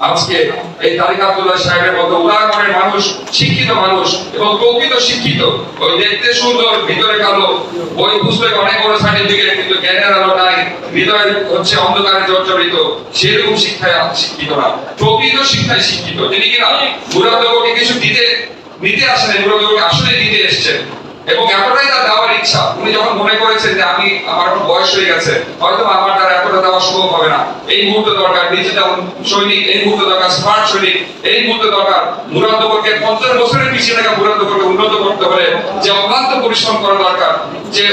আজকে এই তারিক আব্দুল্লাহ সাহেবের মতো উদাহরণের মানুষ, শিক্ষিত মানুষ এবং প্রকৃত শিক্ষিত। ওই দেখতে সুন্দর, ভিতরে কালো। ওই পুস্তকে অনেক বড় সার্টিফিকেট কিন্তু জ্ঞানের আলো নাই। হৃদয় হচ্ছে অন্ধকারে জর্জরিত। সেরকম শিক্ষায় শিক্ষিত না। প্রকৃত শিক্ষায় শিক্ষিত। তিনি কিনা মুরাদকে কিছু দিতে, নিতে আসেন মুরাদকে আসলে দিতে এসছেন। এবং এতটাই তার দেওয়ার ইচ্ছা। উনি যখন মনে করেছেন যে আমি আমার এখন বয়স হয়ে গেছে, হয়তো আমার দ্বারা এতটা দেওয়া সম্ভব হবে না। এই মুহূর্তে দরকার ডিজিটাল সৈনিক, এই মুহূর্তে দরকার স্মার্ট সৈনিক, এই মুহূর্তে দরকার মুরাদকে পঞ্চাশ বছরের পিছিয়ে থাকা মুরাদকে উন্নত করতে হলে যে অক্লান্ত পরিশ্রম করা দরকার যে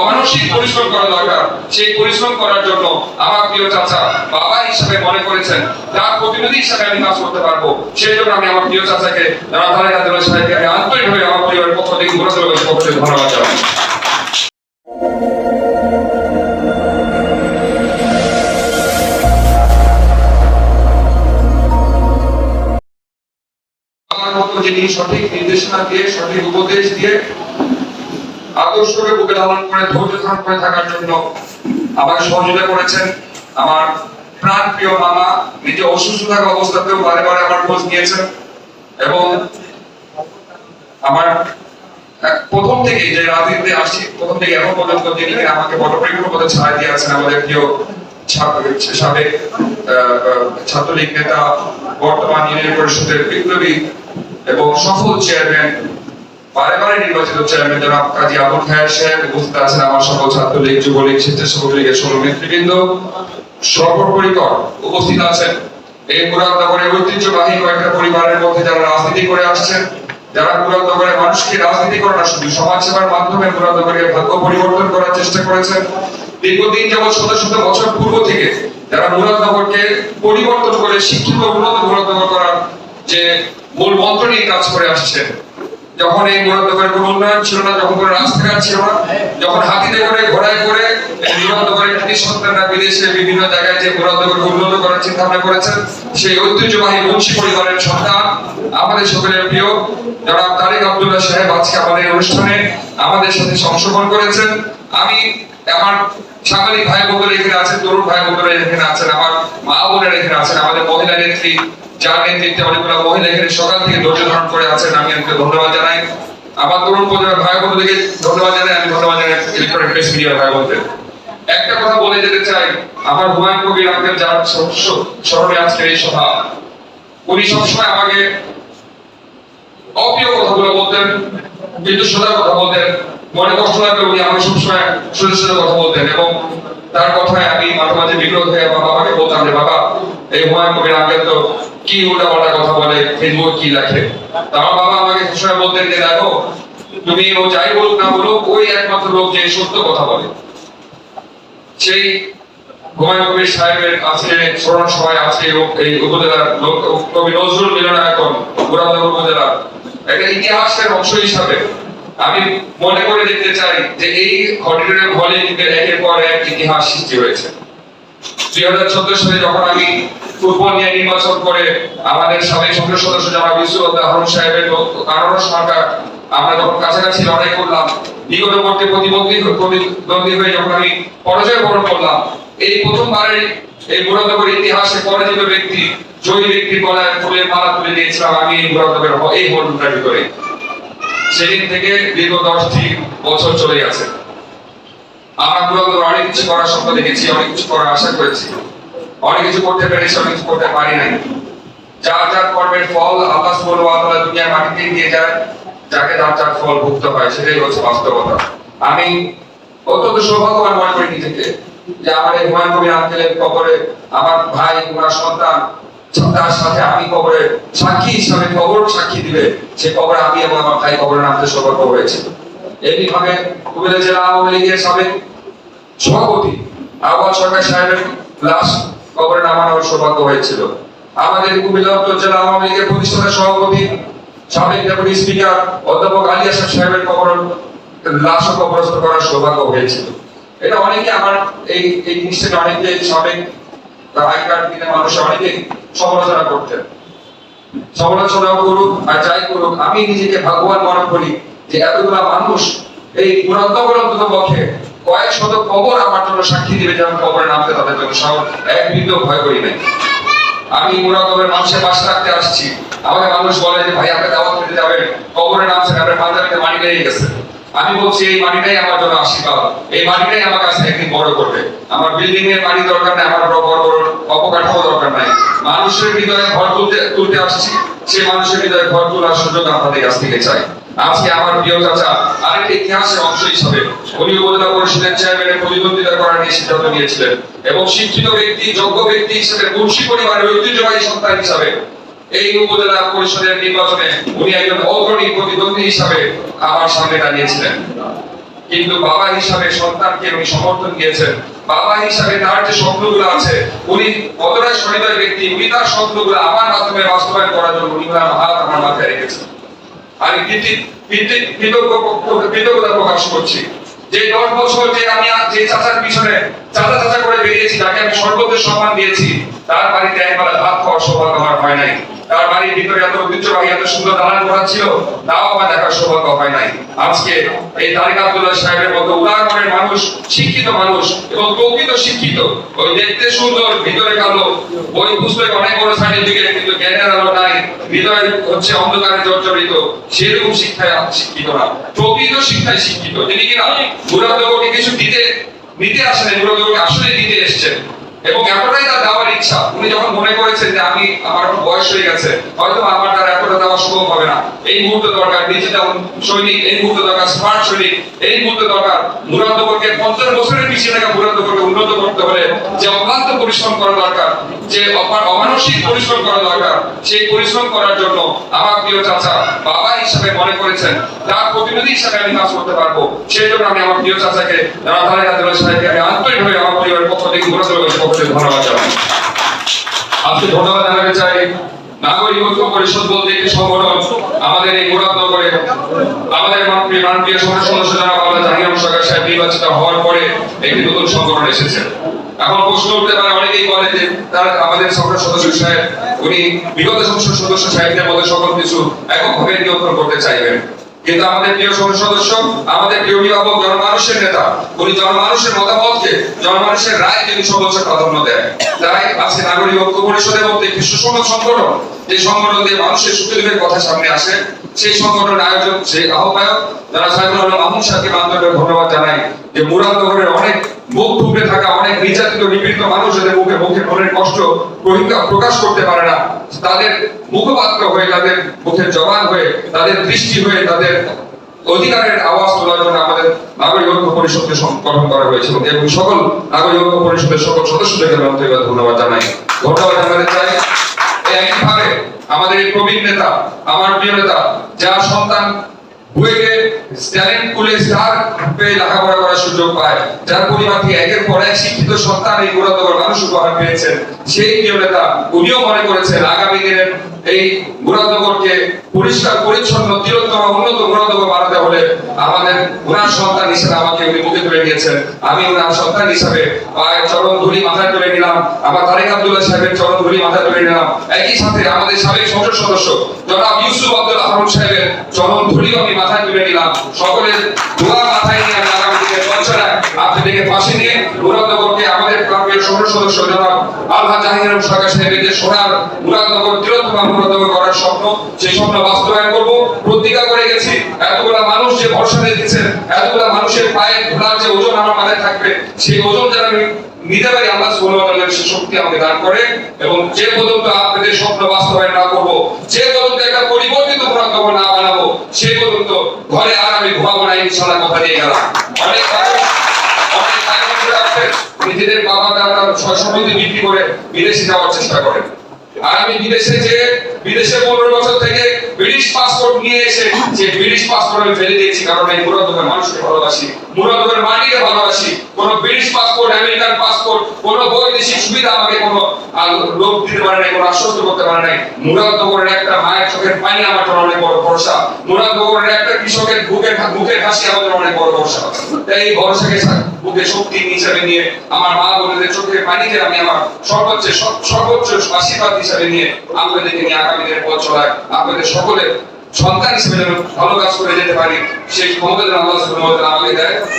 অমানসিক পরিশ্রম করা দরকার, সেই পরিশ্রম করার জন্য আমার প্রিয় চাচা বাবা হিসাবে মনে করেছেন, তার প্রতিনিধি হিসাবে আমি কাজ করতে পারব। সেই জন্য আমি আমার প্রিয় চাচাকে তারেক আব্দুল্লাহ সাহেবকে আমি আন্তরিকভাবে আমার পরিবারের পক্ষ থেকে মুরাদকের পক্ষ থেকে ধন্যবাদ জানাই। সঠিক নির্দেশনা দিয়ে, সঠিক উপদেশ দিয়ে আদর্শকে বুকে ধারণ করে, ধৈর্য ধারণ করে থাকার জন্য আমাকে সহযোগিতা করেছেন। আমার প্রাণ প্রিয় মামা, নিজে অসুস্থ থাকা অবস্থাতেও বারে বারে আমার খোঁজ নিয়েছেন এবং আমার প্রথম থেকে যে রাজনীতিতে আসছি প্রথম থেকে এখন পর্যন্ত যিনি আমাকে বটপ্রিক্ষ পদে ছাড়াই দিয়ে আছেন আমাদের প্রিয় সাবেক ছাত্রলীগ নেতা, বর্তমান ইউনিয়ন পরিষদের বিপ্লবী এবং সফল চেয়ারম্যান বারে বারে নির্বাচিত চেয়ারম্যান জনাব কাজী আবুল খায়ের সাহেব উপস্থিত আছেন আমার সকল ছাত্রলীগ, যুবলীগ স্বেচ্ছাসেবক লীগের সকল নেতৃবৃন্দ। সর্বপরিকর উপস্থিত আছেন এই মুরাদনগরের ঐতিহ্যবাহী কয়েকটা পরিবারের মধ্যে যারা রাজনীতি করে আসছেন, যারা মুরাদনগরের মানুষকে রাজনীতি করে না শুধু সমাজ সেবার মাধ্যমে মুরাদনগরের ভাগ্য পরিবর্তন করার চেষ্টা করেছেন। দীর্ঘদিন যাবৎ শত শত বছর পূর্ব থেকে যারা মুরাদনগরকে পরিবর্তন করে শিক্ষিত, উন্নত মুরাদনগর করার যে মূল মন্ত্র নিয়ে কাজ করে আসছেন যখন এই মুরাদনগরের কোনো উন্নয়ন ছিল না, যখন কোনো রাস্তাঘাট ছিল না, যখন হাতিতে করে, ঘোড়ায় করে করেছেন আমি আমার সাংবাদিক ভাই বোনেরা এখানে আছেন, তরুণ ভাই বোনেরা এখানে আছেন, আমার মা এখানে আছেন, আমাদের মহিলা নেত্রী যার নেতৃত্বে অনেকগুলো মহিলা এখানে সকাল থেকে ধৈর্য ধারণ করে আছেন, আমি আপনাকে ধন্যবাদ জানাই। আমার তরুণ প্রজন্মের ভাই বোনদেরকে ধন্যবাদ জানাই, আমি ধন্যবাদ জানাই ইলেকট্রনিক প্রেস মিডিয়ার ভাই বোনদের একটা কথা বলে যেতে চাই, আমার হুমায়ুন কবির যার স্মরণে আজকের এই সভা, উনি সবসময় আমাকে অপ্রিয় কথাগুলো বলতেন কথা বলতেন, মনে কষ্ট লাগলে উনি আমাকে সবসময় কথা বলতেন এবং তার কথায় আমি মাঝে মাঝে বিরোধ হয়ে আমার বলতাম যে, বাবা, এই হুমায়ুন কবির তো কি উল্টা পাল্টা কথা বলে ফেসবুক কি লেখে? তা আমার বাবা আমাকে সবসময় বলতেন যে, দেখো, তুমি ও যাই বলুক না বলুক, ওই একমাত্র লোক যে সত্য কথা বলে। সেই হুমায়ুন কবির সাহেবের আজকে স্মরণ সভায় আজকে এই উপজেলার লোক কবি নজরুল মিলনায়তন মুরাদনগর উপজেলা একটা ইতিহাসের অংশ হিসাবে আমি মনে করে দেখতে চাই যে এই হলিডের ফলে কিন্তু একের পর এক ইতিহাস সৃষ্টি হয়েছে। দুই হাজার চোদ্দ সালে যখন আমি ফুটবল নিয়ে নির্বাচন করে আমাদের সাবেক সংসদ সদস্য সাহেবের আনারস সরকার, আমরা যখন কাছাকাছি লড়াই করলাম, নিকটবর্তী প্রতিবন্ধী প্রতিদ্বন্দ্বী হয়ে যখন আমি পরাজয় বরণ করলাম, এই প্রথমবারের এই মুরাদনগর ইতিহাসে পরাজিত ব্যক্তি, জয়ী ব্যক্তির গলায় ফুলের মালা তুলে দিয়েছিলাম, আমি এই মুরাদনগরের এই সেদিন থেকে দীর্ঘ দশটি বছর চলে গেছে। আমরা মুরাদনগর অনেক কিছু করার স্বপ্ন দেখেছি, অনেক কিছু করার আশা করেছি। অনেক কিছু করতে পেরেছি, অনেক কিছু করতে পারি নাই। যার যার কর্মের ফল আল্লাহ সুবহানাহু ওয়া তাআলা দুনিয়ার মাটিতে দিয়ে যায় যাকে যার যার ফল ভুগতে হয়, সেটাই হচ্ছে বাস্তবতা। আমি অত্যন্ত সৌভাগ্যবান মনে করি নিজেকে যে আমার এই হুমায়ুন কবির আঙ্কেলের কবরে আমার ভাই, ওনার সন্তান, তার সাথে আমি কবরে সাক্ষী হিসাবে, কবর সাক্ষী দিবে, সে কবরে আমি এবং আমার ভাই কবরে নামতে সৌভাগ্য হয়েছে। এমনি ভাবে কুমিল্লা জেলা আওয়ামী লীগের সাবেক সভাপতি আহ্বান সরকার সাহেবের লাশ কবরে নামানোর সৌভাগ্য হয়েছিল। আমাদের কুমিল্লা উত্তর জেলা আওয়ামী লীগের প্রতিষ্ঠাতা সভাপতি, সাবেক ডেপুটি স্পিকার অধ্যাপক আলী আসাদ সাহেবের কবর লাশ কবরস্থ করার সৌভাগ্য হয়েছিল। এটা অনেকে আমার এই এই জিনিসটাকে অনেকে সাবেক আগেকার দিনে মানুষ অনেকে সমালোচনা করতেন। সমালোচনা করুক আর যাই করুক, আমি নিজেকে ভাগ্যবান মনে করি যে এতগুলা মানুষ এই পুরাতন পক্ষে কয়েক শত কবর আমার জন্য সাক্ষী দিবে যেমন কবরে নামতে তাদের জন্য সাহস এক বিন্দু ভয় করি নাই। আমি মুরাদবের মানুষের পাশে থাকতে আসছি। আমাকে মানুষ বলে যে, ভাই, আপনি দাওয়াত দিতে যাবেন। কবরে নামছেন, আপনার পাঞ্জাবিতে মাটি লেগে গেছে। আমি বলছি, এই মাটিটাই আমার জন্য আশীর্বাদ। এই মাটিটাই আমার কাছে একদিন বড় করবে। আমার বিল্ডিং এর মাটি দরকার নাই, আমার বড় বড় অপকাঠামো দরকার নাই। মানুষের হৃদয়ে ঘর তুলতে তুলতে আসছি। সেই মানুষের হৃদয়ে ঘর তোলার সুযোগ আপনাদের কাছ থেকে চাই। আজকে আমার প্রিয় চাচা, আরেকটি ইতিহাসের অংশ হিসাবে উনি উপজেলা পরিষদের চেয়ারম্যানের প্রতিদ্বন্দ্বিতা করার নিয়ে সিদ্ধান্ত নিয়েছিলেন এবং শিক্ষিত ব্যক্তি, যোগ্য ব্যক্তি হিসেবে মুন্সি পরিবারের ঐতিহ্যবাহী সন্তান হিসাবে এই উপজেলা পরিষদের নির্বাচনে উনি একজন অগ্রণী প্রতিদ্বন্দ্বী হিসাবে আমার সামনে দাঁড়িয়েছিলেন। কিন্তু বাবা হিসাবে সন্তানকে উনি সমর্থন দিয়েছেন। বাবা হিসাবে তার যে স্বপ্নগুলো আছে, উনি কতটা সহৃদয় ব্যক্তি, উনি তার স্বপ্নগুলো আমার মাধ্যমে বাস্তবায়ন করার জন্য উনি হাত আমার মাথায় রেখেছেন। আমি কৃতি- কৃতি- কৃতজ্ঞতা প্রকাশ করছি। যে দশ বছর যে আমি যে চাচার পিছনে, চাচা চাচা করে বেরিয়েছি, তাকে আমি সর্বোচ্চ সম্মান দিয়েছি, তার বাড়িতে একবার ভাত খাওয়ার সৌভাগ্য আমার হয় নাই। তার বাড়ির ভিতরে এত ঐতিহ্যবাহী, এত সুন্দর দালান করা ছিল, তাও আমার দেখার সৌভাগ্য হয় নাই। আজকে এই তারিক আব্দুল্লাহ সাহেবের মতো উদার মনের মানুষ, শিক্ষিত মানুষ এবং প্রকৃত শিক্ষিত, ওই দেখতে সুন্দর, ভিতরে কালো, বই পুস্তক অনেক বড় দিকে, কিন্তু জ্ঞানের আলো নাই, হৃদয় হচ্ছে অন্ধকারে জর্জরিত, সেরকম শিক্ষায় শিক্ষিত না। প্রকৃত শিক্ষায় শিক্ষিত, তিনি কিনা মুরাদকে কিছু দিতে, নিতে আসেন মুরাদকে আসলে দিতে এসেছেন। এবং এতটাই তার দেওয়ার ইচ্ছা, উনি যখন মনে করেছেন যে আমি আমার এখন বয়স হয়ে গেছে হয়তো আমার দ্বারা এতটা দেওয়া সম্ভব হবে না। এই মুহূর্তে দরকার ডিজিটাল সৈনিক, এই মুহূর্তে দরকার স্মার্ট সৈনিক, এই মুহূর্তে দরকার মুরাদকে পঞ্চাশ বছরের পিছিয়ে থাকা মুরাদকে উন্নত করতে হলে যে অক্লান্ত পরিশ্রম করা দরকার যে অমানসিক পরিশ্রম করা দরকার, সেই পরিশ্রম করার জন্য আমার প্রিয় চাচা বাবা হিসাবে মনে করেছেন, তার প্রতিনিধি হিসাবে আমি কাজ করতে পারব। সেই জন্য আমি আমার প্রিয় চাচাকে, রাধারানী আদিবাসী সাহেবকে আমি আন্তরিকভাবে আমার পরিবারের পক্ষ থেকে পক্ষ থেকে ধন্যবাদ জানাই। আজকে ধন্যবাদ জানাতে চাই নাগরিক ঐক্য পরিষদ বলতে একটি সংগঠন আমাদের এই মুরাদনগরে আমাদের মানপ্রিয় মানপ্রিয় সদস্য সদস্য যারা জাহাঙ্গীর সরকার সাহেব নির্বাচিত হওয়ার পরে একটি নতুন সংগঠন এসেছে। এখন প্রশ্ন উঠতে পারে, অনেকেই বলে যে তার আমাদের সংসদ সদস্য সাহেব, উনি বিগত সংসদ সদস্য সাহেবদের মধ্যে সকল কিছু এককভাবে নিয়ন্ত্রণ করতে চাইবেন। কিন্তু আমাদের প্রিয় সংসদ সদস্য, আমাদের প্রিয় অভিভাবক জনমানুষের নেতা, উনি জনমানুষের মতামতকে, জনমানুষের রায় তিনি সর্বোচ্চ প্রাধান্য দেয় তাই আজকে নাগরিক ঐক্য পরিষদের মধ্যে একটি সুষম সংগঠন, যে সংগঠন দিয়ে মানুষের সুখ দুঃখের কথা সামনে আসে, সেই সংগঠনের আয়োজক সেই আহ্বায়ক যারা সাইফুল আলম মাহমুদ সাহেবকে আন্তরিক ধন্যবাদ জানাই, যে মুরাদনগরের অনেক বুক ঠুকরে থাকা, অনেক নির্যাতিত, নিপীড়িত মানুষ যাদের মুখে মুখে মনের কষ্ট প্রকাশ করতে পারে না। তাদের মুখপাত্র হয়ে, তাদের মুখের জবান হয়ে, তাদের দৃষ্টি হয়ে, তাদের অধিকারের আওয়াজ তোলার জন্য আমাদের নাগরিক ঐক্য পরিষদকে গঠন করা হয়েছিল। এবং সকল নাগরিক ঐক্য পরিষদের সকল সদস্যদেরকে আন্তরিকভাবে ধন্যবাদ জানাই। ধন্যবাদ জানাতে চাই একইভাবে আমাদের এই প্রবীণ নেতা, আমার প্রিয় নেতা, যার সন্তান বুয়েটে ট্যালেন্ট স্কুলে স্টার লেখাপড়া করার সুযোগ পায়। যার পরিবার থেকে একের পর এক শিক্ষিত সন্তান এই গুরুত্বপূর্ণ মানুষ উপহার পেয়েছেন। সেই প্রিয় তা উনিও মনে করেছেন, আগামী দিনের এই মুরাদনগরকে পরিষ্কার পরিচ্ছন্ন, তিলোত্তম উন্নত মুরাদনগর বানাতে হলে আমাদের ওনার সন্তান হিসেবে আমাকে উনি মুখে তুলে নিয়েছেন আমি ওনার সন্তান হিসাবে চরণ ধুলি মাথায় তুলে নিলাম। আমার তারেক আব্দুল্লাহ সাহেবের চরণ ধুলি মাথায় তুলে নিলাম। একই সাথে আমাদের সাবেক সংসদ সদস্য জনাব ইউসুফ আব্দুল আহমদ সাহেবের চরণ ধুলিও আমি মাথায় তুলে নিলাম। সকলের দোয়া মাথায় নিয়ে আমি আগামী দিনে পৌঁছায় আপনাদেরকে পাশে নিয়ে মুরাদনগরকে আমাদের সদস্য জনাব আলহা জাহাঙ্গীর আলম সরকার সাহেবের যে সোনার মুরাদনগর তিলোত্তম মুরাদনগর করার স্বপ্ন, সেই স্বপ্ন বাস্তবায়ন করব। প্রতিজ্ঞা করে গেছি, এতগুলা মানুষ যে ভরসা দিয়ে দিচ্ছেন, এতগুলা মানুষের পায়ে ধুলার যে ওজন আমার মাথায় থাকবে, সেই ওজন যেন আমি নিতে পারি, আল্লাহ সুবহানাহু সে শক্তি আমাকে দান করে এবং যে পর্যন্ত আপনাদের স্বপ্ন বাস্তবায়ন না করব, যে পর্যন্ত একটা পরিবর্তিত মুরাদনগর না বানাবো, সেই পর্যন্ত ঘরে আর আমি ঘুমাবো না, ইনশাআল্লাহ কথা দিয়ে গেলাম। অনেক নিজেদের বাবা দাদা সম্পত্তি বিক্রি করে বিদেশে যাওয়ার চেষ্টা করেন। আর আমি বিদেশে যে, বিদেশে পনেরো বছর থেকে ব্রিটিশ পাসপোর্ট নিয়ে এসে যে ব্রিটিশ পাসপোর্ট আমি ফেলে দিয়েছি, কারণ আমি পুরাতন মানুষকে ভালোবাসি। ভালোবাসি, কোন ব্রিটিশ পাসপোর্ট আমেরিকান পাসপোর্ট কোন বৈদেশিক সুবিধা আমাকে কোনো লোক দিতে পারে নাই, কোনো আশ্বস্ত করতে পারে নাই। একটা মায়ের চোখের পানি আমার জন্য অনেক বড় ভরসা। একটা কৃষকের বুকের মুখের হাসি অনেক বড় ভরসা। তাই এই ভরসাকে বুকে শক্তি হিসাবে নিয়ে আমার মা বোনেদের চোখের পানিকে আমি আমার সর্বোচ্চ সর্বোচ্চ আশীর্বাদ হিসাবে নিয়ে আপনাদেরকে নিয়ে আগামী দিনের পথ চলায় আপনাদের সকলের সন্তান হিসেবে যেন ভালো কাজ করে যেতে পারি, সেই ক্ষমতা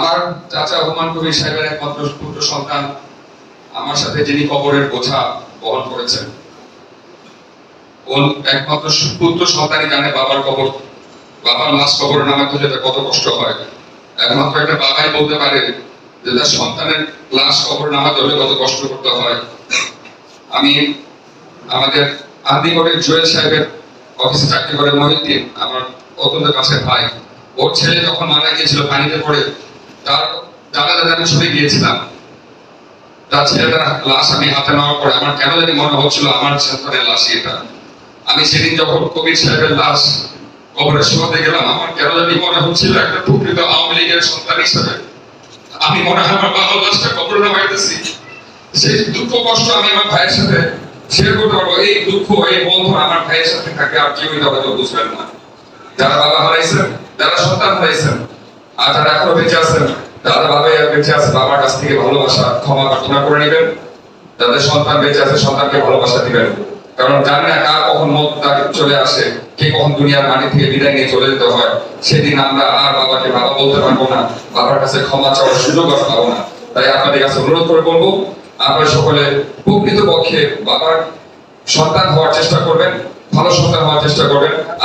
আমার চাচা হুমায়ুন কবির সাহেবের একমাত্র পুত্র সন্তান আমার সাথে যিনি কবরের বোঝা বহন করেছেন। একমাত্র পুত্র সন্তানই জানে বাবার কবর। বাবার লাশ কবরে নামাতে হলে তার কত কষ্ট হয়। একমাত্র একটা বাবাই বলতে পারে যে তার সন্তানের লাশ কবরে কত কষ্ট করতে হয়। আমি আমাদের আদিগড়ের জুয়েল সাহেবের অফিসে চাকরি করে মহিউদ্দিন, আমার অত্যন্ত কাছে ভাই। ওর ছেলে যখন মারা গিয়েছিল পানিতে পড়ে তার জানাজাতে আমি ছুটে গিয়েছিলাম। তার ছেলেটার লাশ আমি হাতে নেওয়ার পরে আমার কেন জানি মনে হচ্ছিল আমার লাশই এটা। আমি সেদিন যখন কবির সাহেবের লাশ কবরে শোয়াতে গেলাম, আমার কেন জানি মনে হচ্ছিল একটা প্রকৃত আওয়ামী লীগের সন্তান আমি মনে হয় আমার লাশটা নামাইতেছি। সেই দুঃখ, কষ্ট আমি আমার ভাইয়ের সাথে শেয়ার করতে পারব। এই দুঃখ, এই বন্ধন আমার ভাইয়ের সাথে থাকে আর কেউই হয়তো বুঝবেন না। যারা বাবা হারাইছেন, যারা সন্তান হারাইছেন আর যারা এখনও বেঁচে আছেন বাবাই আর বেঁচে আছে, বাবার কাছ থেকে ভালোবাসা ক্ষমা প্রার্থনা করে নেবেন। যাদের সন্তান বেঁচে আছে, সন্তানকে ভালোবাসা দিবেন। কারণ জানেন না কার কখন মত তার চলে আসে, কে কখন দুনিয়ার মাটি থেকে বিদায় নিয়ে চলে যেতে হয়। সেদিন আমরা আর বাবাকে বাবা বলতে পারব না, বাবার কাছে ক্ষমা চাওয়ার সুযোগ আর পাবো না। তাই আপনাদের কাছে অনুরোধ করে বলব, আপনারা সকলে প্রকৃত পক্ষে বাবার সন্তান হওয়ার চেষ্টা করবেন, ভালো সন্তান হওয়ার চেষ্টা করবেন।